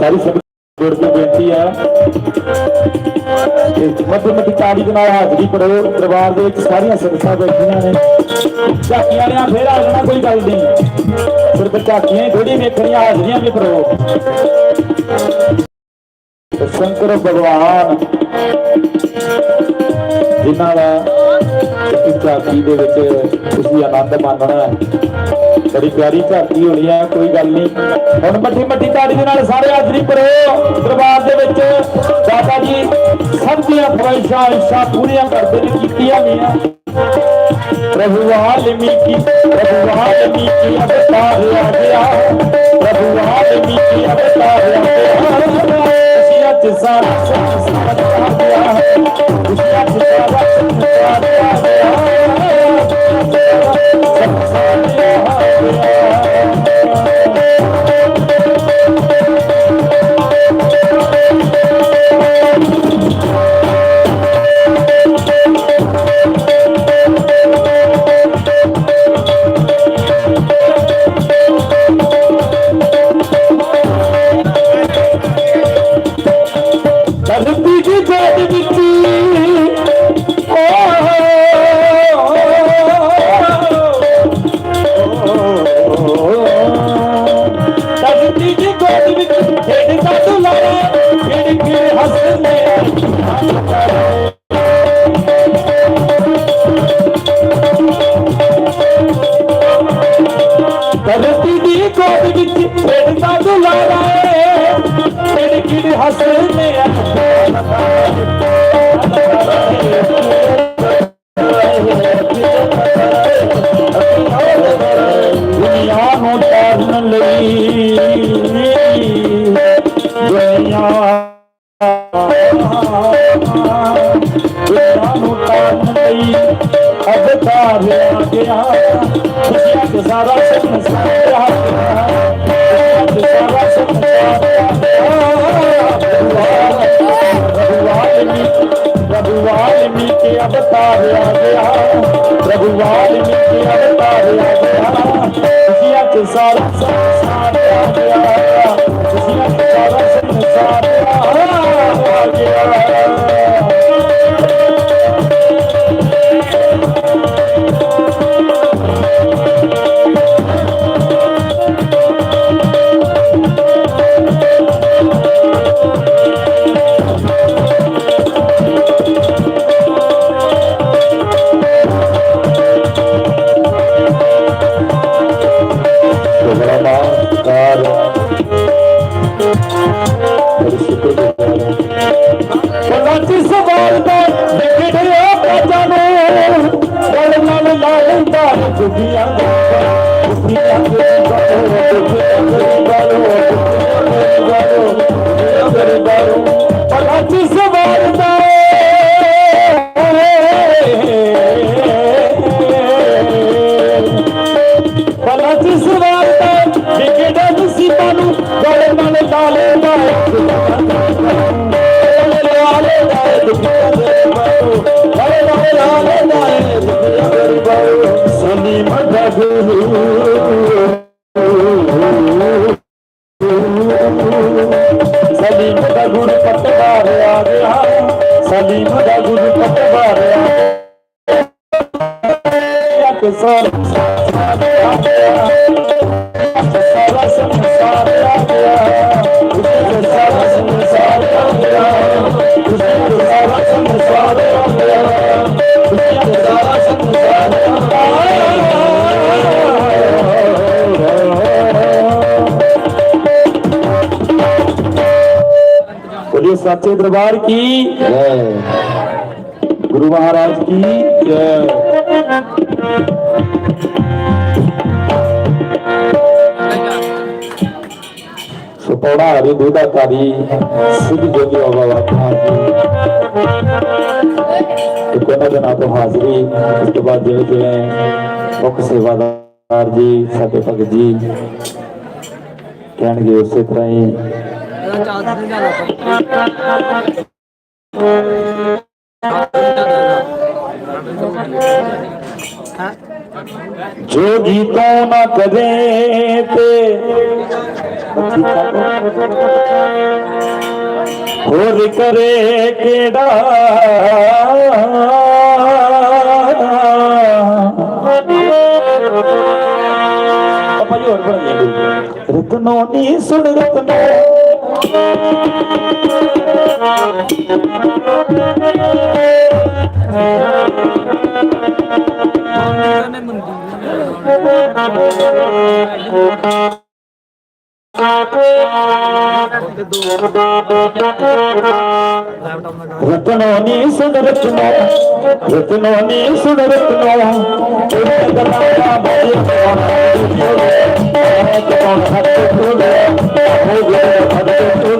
ਸਾਰੀ ਸਭ ਜੋੜ ਕੇ ਬੇਨਤੀ ਆ। ਕਿ ਮੱਧ ਦੇ ਨਾਲ ਹਾਜ਼ਰੀ ਕਰੋ ਦਰਬਾਰ ਦੇ ਵਿੱਚ ਸਾਰੀਆਂ ਸੰਗਤਾਂ ਬੈਠੀਆਂ ਨੇ। ਝਾਕੀਆਂ ਵਾਲਿਆਂ ਫੇਰ ਆ ਜਾਣਾ ਕੋਈ ਗੱਲ ਨਹੀਂ। ਸਿਰਫ ਝਾਕੀਆਂ ਹੀ ਥੋੜੀ ਵੇਖਣੀਆਂ, ਹਾਜ਼ਰੀਆਂ ਵੀ ਕਰੋ ਸ਼ੰਕਰ ਭਗਵਾਨ, ਜਿਨ੍ਹਾਂ ਦਾ ਇਸ ਝਾਕੀ ਦੇ ਵਿੱਚ ਤੁਸੀਂ ਆਨੰਦ ਮਾਣਨਾ ਹੈ। ਬੜੀ ਪਿਆਰੀ ਝਾਕੀ ਹੋਣੀ ਹੈ, ਕੋਈ ਗੱਲ ਨਹੀਂ। ਹੁਣ ਮੱਠੀ ਮੱਠੀ ਤਾੜੀ ਦੇ ਨਾਲ ਸਾਰੇ ਹਾਜ਼ਰੀ ਕਰੋ ਦਰਬਾਰ ਦੇ ਵਿੱਚ ਦਾਦਾ ਜੀ ਸਭ ਦੀਆਂ ਖਵਾਇਸ਼ਾਂ ਇੱਛਾ ਪੂਰੀਆਂ ਕਰਦੇ ਨੇ, ਕੀਤੀਆਂ ਨਹੀਂ ਆ प्रभु वाल्मीकि प्रभु वाल्मीकि अवतार आ गया प्रभु वाल्मीकि अवतार आ गया खुशियाँ के साथ संसार आ गया खुशियाँ के साथ संसार आ गया संसार आ गया Thank you. ਸਲੀਮ ਦਾ ਗੁਰੂ ਪਟਵਾਰ ਆ ਗਿਆ ਸਲੀਮ ਦਾ ਗੁਰੂ ਪਟਵਾਰ ਆ ਗਿਆ ਕਿ ਸੱਚੇ ਦਰਬਾਰ ਕੀ? ਜੈ ਗੁਰੂ ਮਹਾਰਾਜ ਕੀ ਜੈ। ਸੁਪੋੜਾ ਹਰੀ ਦੁਦਾ ਕਾਰੀ ਸਿੱਧ ਜੋਗੀ ਬਾਬਾ ਵਾਖਾ ਜੀ। ਕੋਨਾ ਜਨਾ ਤੋਂ ਹਾਜ਼ਰੀ ਇਸ ਤੋਂ ਬਾਅਦ ਜਿਹੜੇ ਜਿਹੜੇ ਮੁੱਖ ਸੇਵਾਦਾਰ ਜੀ, ਸਾਡੇ ਭਗਤ ਜੀ, ਕਹਿਣਗੇ ਉਸੇ ਤਰ੍ਹਾਂ ਹੀ जो गीता ना कदे पे होर करे केड़ा। रुकनो नी सुन रुकनो। రతనో నీ సుదరత్నో రతనో నీ సుదరత్నో భక్తి భక్తి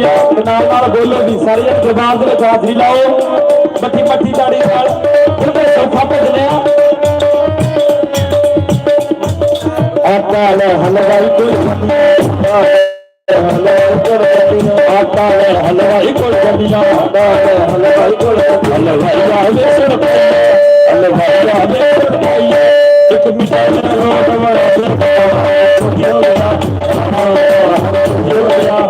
ਤੋਂ ਬੇਨਤੀ ਹੈ ਕਿ ਨਾਲ ਨਾਲ ਬੋਲੋ ਵੀ ਸਾਰੀ ਇੱਕ ਜ਼ਬਾਨ ਦੇ ਵਿੱਚ ਹਾਜ਼ਰੀ ਲਾਓ ਮੱਠੀ ਮੱਠੀ ਤਾੜੀ ਨਾਲ ਹੁਣ ਮੈਂ ਸੌਖਾ ਭੇਜਨੇ ਆ ਅਕਾਲ ਹਲਵਾਈ ਕੋਲ ਅਕਾਲ ਹਲਵਾਈ ਕੋਲ ਜਮੀਨਾ ਅਕਾਲ ਹਲਵਾਈ ਕੋਲ ਹਲਵਾਈ ਆਵੇ ਸੁਣ ਹਲਵਾਈ ਆਵੇ ਸੁਣ ਇੱਕ ਮਿੱਠਾ ਰੋਟ ਵਾਲਾ ਹਾਲ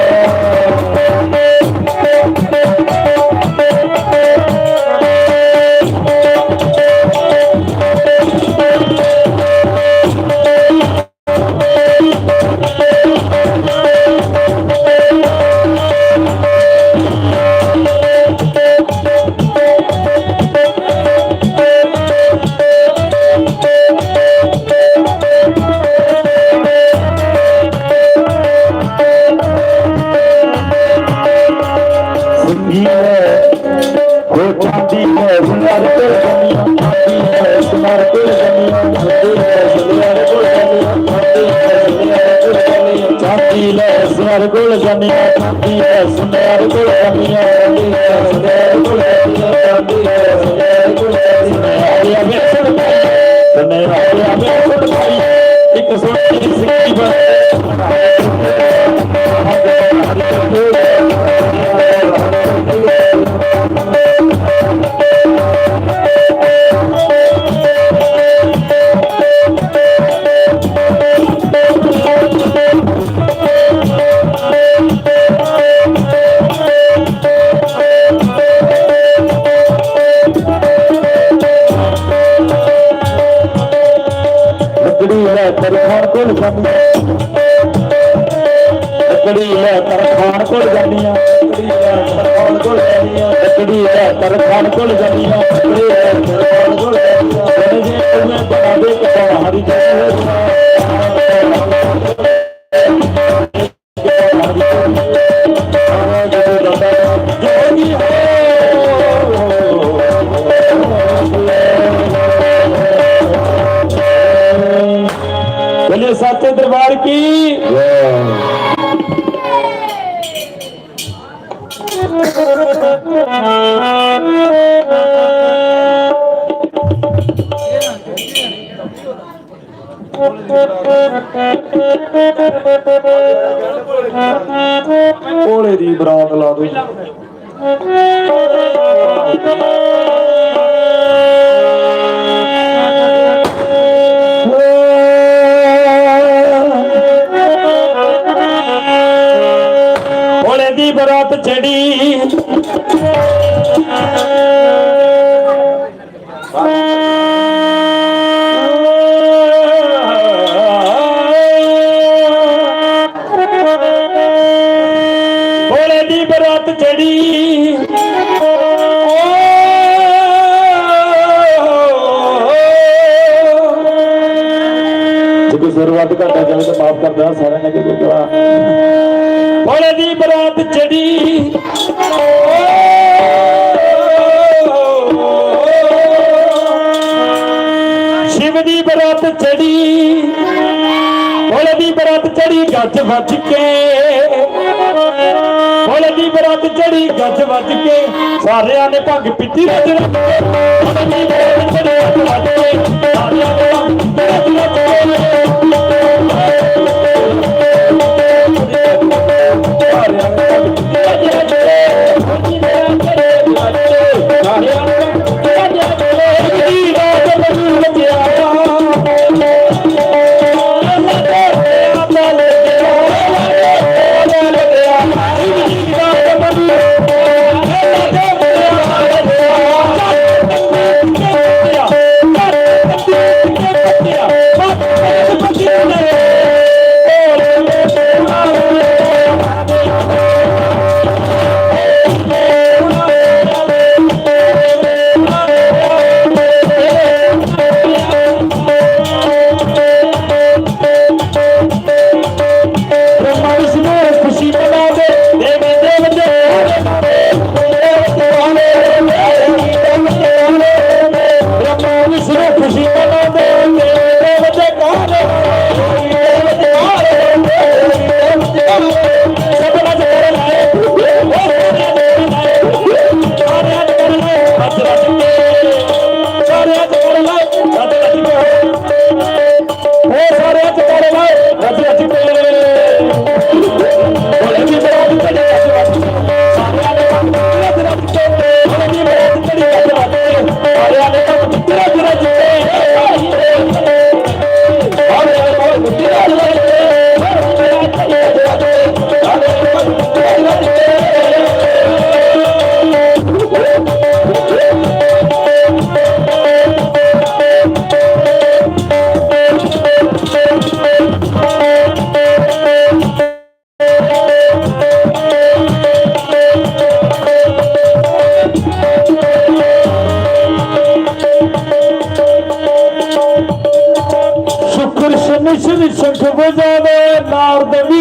ਹੈ ਸੁਨਾਰ ਕੋਲ ਜਮੀਆਂ ਚਾਂਦੀ ਹੈ ਸੁਨਾਰ ਕੋਲ ਜਮੀਆਂ ਚਾਂਦੀ ਹੈ ਸੁਨਾਰ ਕੋਲ ਜਮੀਆਂ ਚਾਂਦੀ ਹੈ ਸੁਨਾਰ ਕੋਲ ਜਮੀਆਂ ਆਇਆ ਵੇਖਣ ਤਨੇ ਆਇਆ ਵੇਖਣ ਇੱਕ ਸੋਹਣੀ ਸਿੱਕੀ ਲੱਕੜੀ ਲੱਕੜੀ ਲੈ ਤਰਖਾਨ ਕੋਲ ਜਾਂਦੀਆਂ, ਲੱਕੜੀ ਲੈ ਤਰਖਾਨ ਕੋਲ ਜਾਂਦੀਆਂ, ਲੱਕੜੀ ਲੈ ਤਰਖਾਨ ਕੋਲ ਜਾਂਦੀਆਂ, ਲੱਕੜੀ ਲੈ ਤਰਖਾਨ ਕੋਲ ਜਾਂਦੀਆਂ। ਬਣੇ ਜੇ ਉਹਨੇ ਬਣਾ ਦੇ ਕਿ ਹਰੀ ਭੋਲੇ ਦੀ ਬਰਾਤ ਲਾ ਦੋ। ਭੋਲੇ ਦੀ ਬਰਾਤ ਚੜੀ ਵੱਧ ਕਰਦਾ ਜਾਵੇ ਤਾਂ ਮਾਫ ਕਰਦਾ ਸਾਰਿਆਂ ਨੇ ਕਿ ਗੁਰਦੁਆਰਾ। ਬੜੇ ਦੀ ਬਰਾਤ ਚੜੀ। ਸ਼ਿਵ ਦੀ ਬਰਾਤ ਚੜੀ। ਬੜੇ ਦੀ ਬਰਾਤ ਚੜੀ, ਗੱਜ ਵੱਜ ਕੇ। ਰਾਤ ਚੜੀ ਗੱਜ ਵੱਜ ਕੇ। ਸਾਰਿਆਂ ਨੇ ਭੰਗ ਪੀਤੀ ਰੱਜ যাব তার দেবী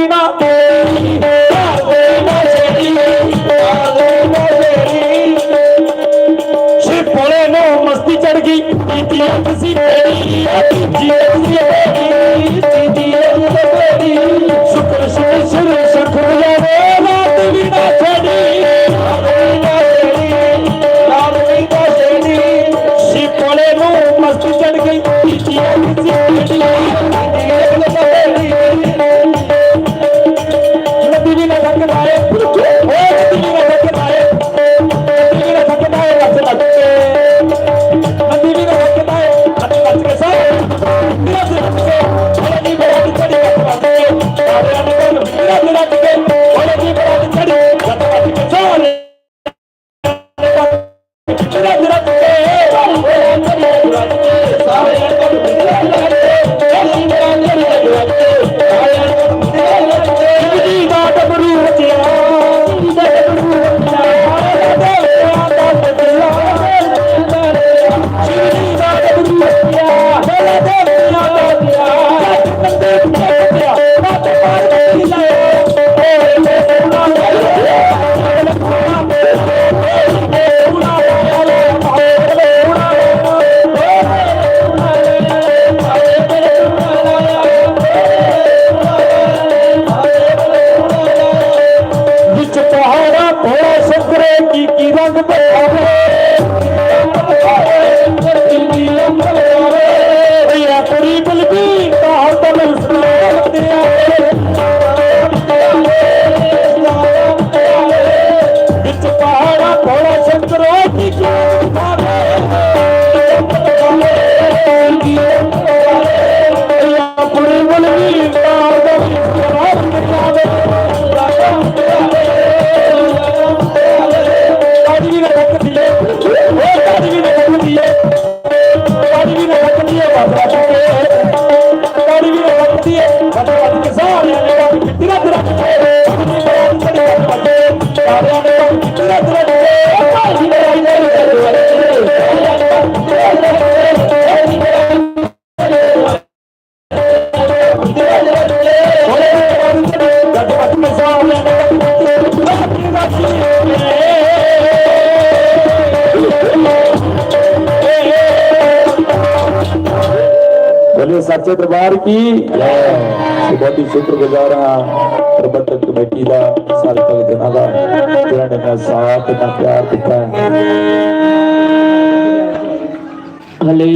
ਹਲੇ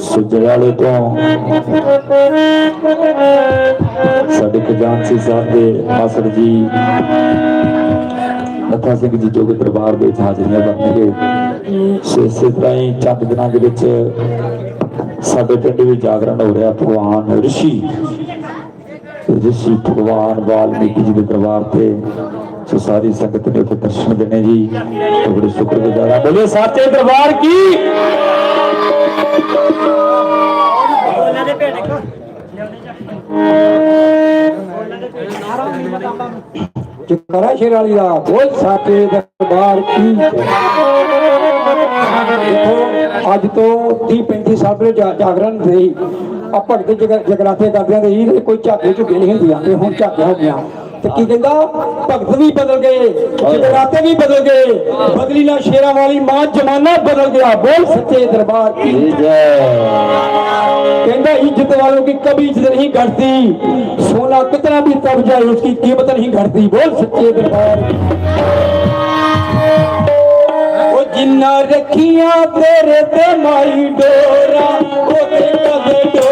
ਸੁਜਵਾਲੇ ਤੋਂ ਸਾਡੇ ਖਜ਼ਾਨਚੀ ਸਾਹਿਬ ਦੇ ਮਾਸੜ ਜੀ ਨੱਥਾ ਸਿੰਘ ਜੀ ਜੋ ਕਿ ਦਰਬਾਰ ਦੇ ਵਿੱਚ ਹਾਜ਼ਰੀਆਂ ਭਰਨਗੇ ਸੋ ਇਸੇ ਤਰ੍ਹਾਂ ਹੀ ਚੰਦ ਦਿਨਾਂ ਦੇ ਵਿੱਚ ਸਾਡੇ ਪਿੰਡ ਵਿੱਚ ਜਾਗਰਣ ਹੋ ਰਿਹਾ, ਭਗਵਾਨ ਰਿਸ਼ੀ ਰਿਸ਼ੀ ਭਗਵਾਨ ਵਾਲਮੀਕੀ ਜੀ ਦੇ ਦਰਬਾਰ ਤੇ ਸੋ ਸਾਰੀ ਸੰਗਤ ਨੇ ਉੱਥੇ ਦਰਸ਼ਨ ਦੇਣੇ ਜੀ। ਬੜੇ ਸ਼ੁਕਰਗੁਜ਼ਾਰ ਹਾਂ। ਬੋਲੇ ਸਾਚੇ ਦਰਬਾਰ ਕੀ? ਚੁਕਰਾ ਸ਼ੇਰ ਵਾਲੀ ਦਾ। ਬੋਲ ਸਾਚੇ ਦਰਬਾਰ ਕੀ? ਅੱਜ ਤੋਂ 30 35 ਸਾਲ ਪਹਿਲੇ ਜਾਗਰਣ ਦੇ ਆ ਭਗਤ ਜਗ- ਜਗਰਾਤੇ ਕਰਦਿਆਂ ਦੇ ਹੀ ਕੋਈ ਝਾਕੇ ਝੁਕੇ ਨਹੀਂ ਹੁੰਦੀਆਂ ਤੇ ਹੁਣ ਝਾਕੇ ਹੋ ਗਿਆ ਤੇ ਕੀ ਕਹਿੰਦਾ ਭਗਤ ਵੀ ਬਦਲ ਗਏ ਜਗਰਾਤੇ ਵੀ ਬਦਲ ਗਏ ਬਦਲੀ ਨਾ ਸ਼ੇਰਾਂ ਵਾਲੀ ਮਾਂ ਜਮਾਨਾ ਬਦਲ ਗਿਆ ਬੋਲ ਸੱਚੇ ਦਰਬਾਰ ਕੀ ਜੈ कहता इज्जत वालों की कभी इज्जत नहीं घटती सोना कितना भी तब जाए उसकी कीमत नहीं घटती बोल सच्चे दरबार ओ जिन्ना रखिया तेरे ते माई डोरा ओ ते कदे डोरे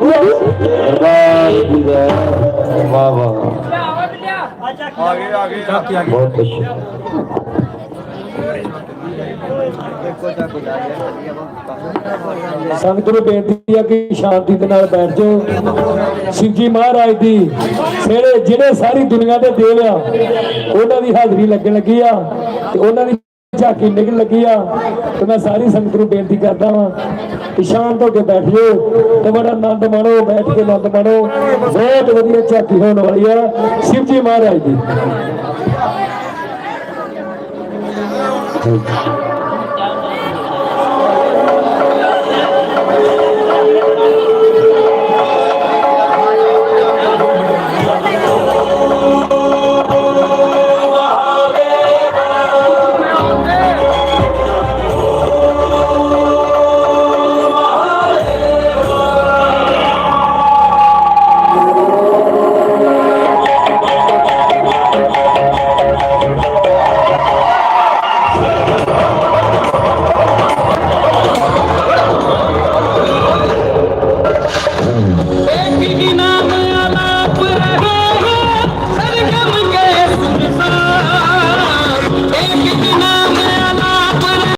ਜ਼ਿੰਦਗੀ ਮਾਰ ਜਾ ਵਾਹ ਵਾਹ ਬਹੁਤ ਅੱਛਾ ਸੰਗਤ ਨੂੰ ਬੇਨਤੀ ਹੈ ਕਿ ਸ਼ਾਂਤੀ ਦੇ ਨਾਲ ਬੈਠ ਜਾਓ। ਸ਼ਿਵਜੀ ਮਹਾਰਾਜ ਦੀ ਜਿਹੜੇ ਜਿਹੜੇ ਸਾਰੀ ਦੁਨੀਆ ਦੇ ਦੇਵ ਆ, ਉਹਨਾਂ ਦੀ ਹਾਜ਼ਰੀ ਲੱਗਣ ਲੱਗੀ ਆ ਤੇ ਉਹਨਾਂ ਦੀ ਝਾਕੀ ਨਿਕਲ ਲੱਗੀ ਆ ਤੇ ਮੈਂ ਸਾਰੀ ਸੰਗਤ ਨੂੰ ਬੇਨਤੀ ਕਰਦਾ ਵਾਂ ਕਿ ਸ਼ਾਂਤ ਹੋ ਕੇ ਬੈਠ ਜਾਓ ਤੇ ਬੜਾ ਆਨੰਦ ਮਾਣੋ ਬੈਠ ਕੇ ਆਨੰਦ ਮਾਣੋ ਬਹੁਤ ਵਧੀਆ ਝਾਕੀ ਹੋਣ ਵਾਲੀ ਆ ਸ਼ਿਵਜੀ ਮਹਾਰਾਜ ਦੀ